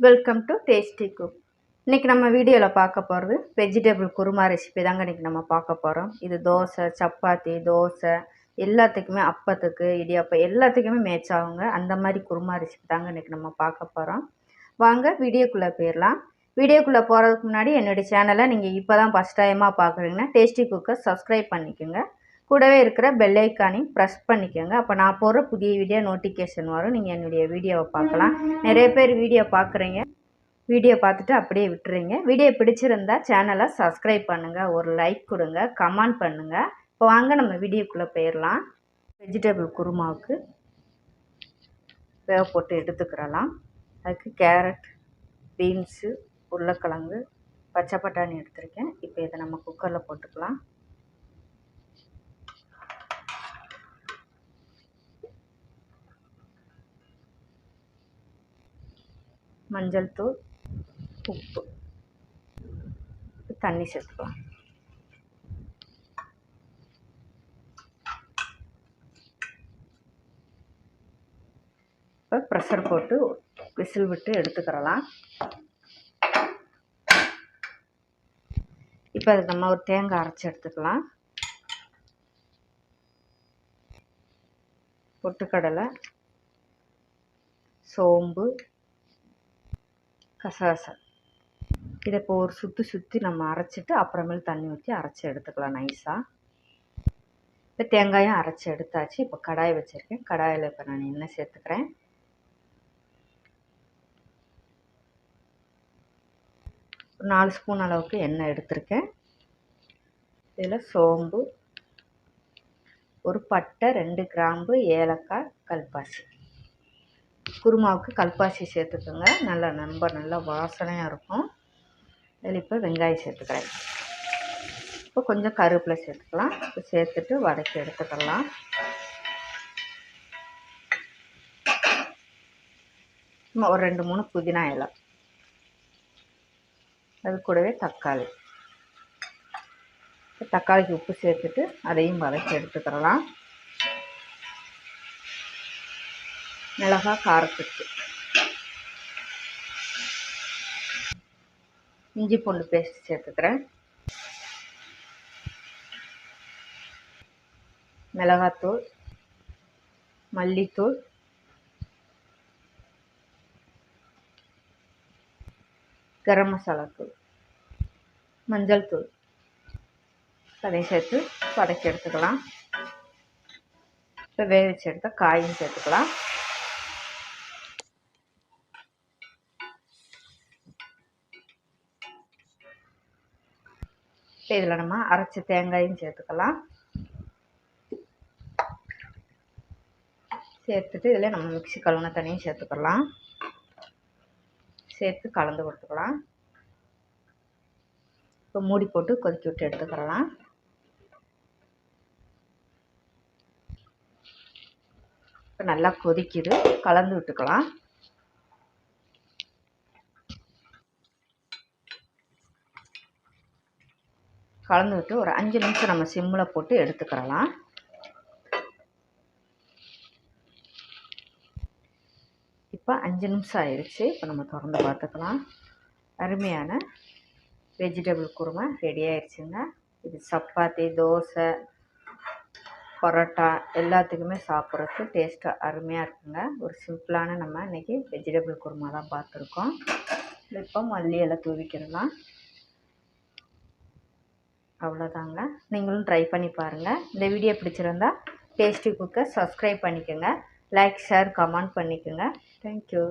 Welcome to tasty cook இன்றைக்கி நம்ம வீடியோவில் பார்க்க போகிறது வெஜிடபிள் குருமா ரெசிபி தாங்க இன்றைக்கி நம்ம பார்க்க போகிறோம் இது தோசை சப்பாத்தி தோசை எல்லாத்துக்குமே அப்பத்துக்கு இடியாப்பம் எல்லாத்துக்குமே மேட்ச் ஆகுங்க. அந்த மாதிரி குருமா ரெசிபி தாங்க இன்றைக்கி நம்ம பார்க்க போகிறோம் வாங்க வீடியோக்குள்ளே போயிடலாம் வீடியோக்குள்ளே போகிறதுக்கு முன்னாடி என்னுடைய சேனலை நீங்கள் இப்போ தான் ஃபஸ்ட் டைமாக பார்க்குறீங்கன்னா டேஸ்டி குக்கை சப்ஸ்கிரைப் பண்ணிக்கோங்க. கூடவே இருக்கிற பெல் ஐக்கானையும் ப்ரெஸ் பண்ணிக்கோங்க. அப்போ நான் போடுற புதிய வீடியோ நோட்டிஃபிகேஷன் வரும். நீங்கள் என்னுடைய வீடியோவை பார்க்கலாம். நிறைய பேர் வீடியோ பார்க்குறீங்க. வீடியோ பார்த்துட்டு அப்படியே விட்டுறீங்க. வீடியோ பிடிச்சிருந்தா சேனலை சப்ஸ்கிரைப் பண்ணுங்கள் ஒரு லைக் கொடுங்க. கமெண்ட் பண்ணுங்கள் இப்போ வாங்க நம்ம வீடியோக்குள்ளே போயிடலாம் வெஜிடபிள் குருமாவுக்கு வேக போட்டு எடுத்துக்கிறலாம். அதுக்கு கேரட் பீன்ஸு உருளைக்கிழங்கு பச்சை பட்டாணி எடுத்திருக்கேன். இப்போ இதை நம்ம குக்கரில் போட்டுக்கலாம். மஞ்சள் தூள் உப்பு தண்ணி சேர்த்துக்கலாம். இப்போ ப்ரெஷர் போட்டு விசில் விட்டு எடுத்துக்கிறலாம். இப்போ அதுக்கு நம்ம ஒரு தேங்காய் அரைச்சி எடுத்துக்கலாம். பொட்டுக்கடலை சோம்பு கசகசம் இதை இப்போ ஒரு சுற்றி சுற்றி நம்ம அரைச்சிட்டு அப்புறமேல் தண்ணி ஊற்றி அரைச்சி எடுத்துக்கலாம் நைஸாக இப்போ தேங்காயும் அரைச்சி எடுத்தாச்சு. இப்போ கடாய் வச்சுருக்கேன். கடாயில் இப்போ நான் எண்ணெய் சேர்த்துக்கிறேன். ஒரு நாலு ஸ்பூன் அளவுக்கு எண்ணெய் எடுத்திருக்கேன். இதில் சோம்பு ஒரு பட்டை ரெண்டு கிராம்பு ஏலக்காய் கல்பாசி. குருமாவுக்கு கல்பாசி சேர்த்துக்கோங்க. நல்லா ரொம்ப நல்லா வாசனையாக இருக்கும். இதில் இப்போ வெங்காயம் சேர்த்துக்கிறேன். இப்போ கொஞ்சம் கருவேப்பிலை சேர்த்துக்கலாம். இப்போ சேர்த்துட்டு வதக்கி எடுத்துக்கலாம். ஒரு ரெண்டு மூணு புதினா இலை. அது கூடவே தக்காளி. தக்காளிக்கு உப்பு சேர்த்துட்டு அதையும் வதக்கி எடுத்துக்கிறலாம் மிளகா காரத்துக்கு. இஞ்சி பூண்டு பேஸ்ட் சேர்த்துக்கிறேன். மிளகாத்தூள் மல்லித்தூள் கரம் மசாலா தூள் மஞ்சள் தூள். அதையும் சேர்த்து வதக்கி எடுத்துக்கலாம். இப்போ வேக வச்சு எடுத்தால் காயும் சேர்த்துக்கலாம். இதில் நம்ம அரைச்ச தேங்காயும் சேர்த்துக்கலாம். சேர்த்துட்டு இதில் நம்ம மிக்சி கழுவுன தண்ணியும் சேர்த்துக்கலாம். சேர்த்து கலந்து கொடுத்துக்கலாம். இப்போ மூடி போட்டு கொதிக்க விட்டு எடுத்துக்கலாம். இப்போ நல்லா கொதிக்குது. கலந்து விட்டுக்கலாம். கலந்து விட்டு ஒரு அஞ்சு நிமிஷம் நம்ம சிம்மில் போட்டு எடுத்துக்கிறலாம். இப்போ அஞ்சு நிமிஷம் ஆயிடுச்சு. இப்போ நம்ம திறந்து பார்த்துக்கலாம். அருமையான வெஜிடபிள் குருமா ரெடி ஆயிடுச்சுங்க. இது சப்பாத்தி தோசை பரோட்டா எல்லாத்துக்குமே சாப்பிட்றதுக்கு டேஸ்ட்டாக அருமையாக இருக்குங்க. ஒரு சிம்பிளான நம்ம இன்றைக்கி வெஜிடபிள் குருமா தான் பார்த்துருக்கோம். இப்போ மல்லி எல்லாம் தூவிக்கிடலாம் அவ்வளோதாங்க. நீங்களும் ட்ரை பண்ணி பாருங்கள் இந்த வீடியோ பிடிச்சிருந்தா டேஸ்டி குக்கை சப்ஸ்கிரைப் பண்ணிக்கோங்க. லைக் ஷேர் கமெண்ட் பண்ணிக்கோங்க. Thank you